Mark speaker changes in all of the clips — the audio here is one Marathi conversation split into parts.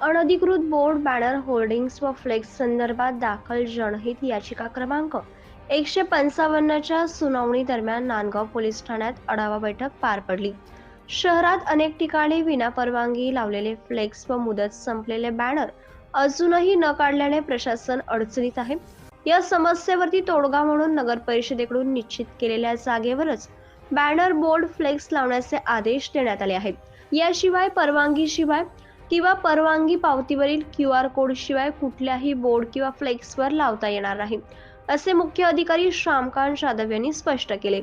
Speaker 1: अनधिकृत बोर्ड बॅनर होर्डिंग्स व फ्लेक्स संदर्भात दाखल जनहित याचिका क्रमांक एकशे पंचावन्नच्या सुनावणी दरम्यान नांदगाव पोलीस ठाण्यात आढावा बैठक पार पडली. शहरात अनेक ठिकाणी विनापरवानगी लावलेले फ्लेक्स व मुदत संपलेले बॅनर अजूनही न काढल्याने प्रशासन अडचणीत आहे. या समस्येवरती तोडगा म्हणून नगर परिषदेकडून निश्चित केलेल्या जागेवरच बॅनर बोर्ड फ्लेक्स लावण्याचे आदेश देण्यात आले आहेत. याशिवाय परवानगीशिवाय किंवा परवानगी पावतीवरील क्यू आर कोड शिवाय कुठल्याही बोर्ड किंवा फ्लेक्सवर लावता येणार नाही असे मुख्य अधिकारी श्यामकांत जाधव यांनी स्पष्ट केले.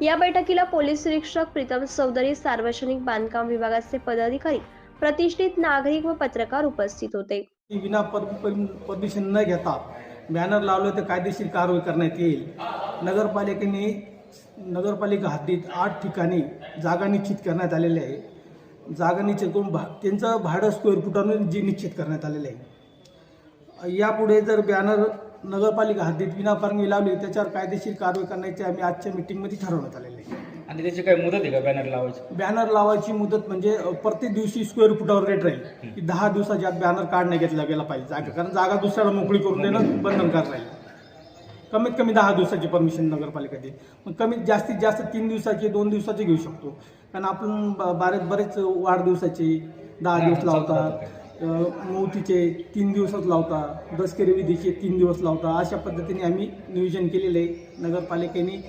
Speaker 1: या बैठकीला पोलीस निरीक्षक प्रीतम चौधरी सार्वजनिक बांधकाम विभागाचे पदाधिकारी प्रतिष्ठित नागरिक व पत्रकार उपस्थित होते.
Speaker 2: विना परमिशन न घेता बॅनर लावलं तर कायदेशीर कारवाई करण्यात येईल. नगरपालिकेने नगरपालिका हद्दीत आठ ठिकाणी जागा निश्चित करण्यात आलेल्या आहे. जागा निश्चित करून भा त्यांचं भाडं स्क्वेअर फुटानं जी निश्चित करण्यात आलेलं आहे. यापुढे जर बॅनर नगरपालिका हद्दीत विनापरवानगी लावली त्याच्यावर कायदेशीर कारवाई करण्याचे आम्ही आजच्या मिटिंगमध्ये ठरवण्यात आलेलं आहे.
Speaker 3: आणि त्याची काही मुदत आहे का बॅनर लावायची?
Speaker 2: बॅनर लावायची मुदत म्हणजे प्रत्येक दिवशी स्क्वेअर फुटावर रेट राहील. की दहा दिवसाच्या आत बॅनर काढण्यात घेतला गेला पाहिजे जागा. कारण जागा दुसऱ्याला मोकळी करून देणं बंधनकार राहील. कमीत कमी दहा दिवसाची परमिशन नगरपालिका देईल मग कमीत जास्तीत जास्त तीन दिवसाची दोन दिवसाची घेऊ शकतो. कारण आपण ब- बरेच बरेच वाढदिवसाचे दहा दिवस लावतात. मोतीचे तीन दिवसात लावता दसकरी विधीचे तीन दिवस लावता अशा पद्धतीने आम्ही नियोजन केलेलं आहे. नगरपालिकेने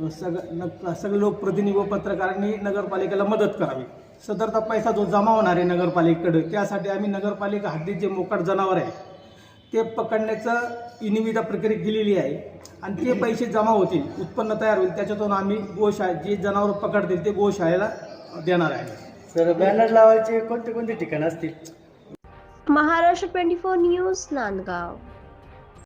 Speaker 2: अ, सग न सगळे लोकप्रतिनिधी व पत्रकारांनी नगरपालिकेला मदत करावी. सदरचा पैसा जो जमा होणार आहे नगरपालिकेकडे त्यासाठी आम्ही नगरपालिका हद्दीत जे मोकाट जनावर आहे ते पकडण्याचं निविदा प्रक्रिया केलेली आहे. आणि ते पैसे जमा होतील उत्पन्न तयार होईल. त्याच्यातून आम्ही गोशाळे जे जनावर पकडतील ते गोशाळेला देणार आहे.
Speaker 4: सर बॅनर लावायचे कोणते कोणते ठिकाण असतील?
Speaker 1: Maharashtra twenty four news Nandgaon.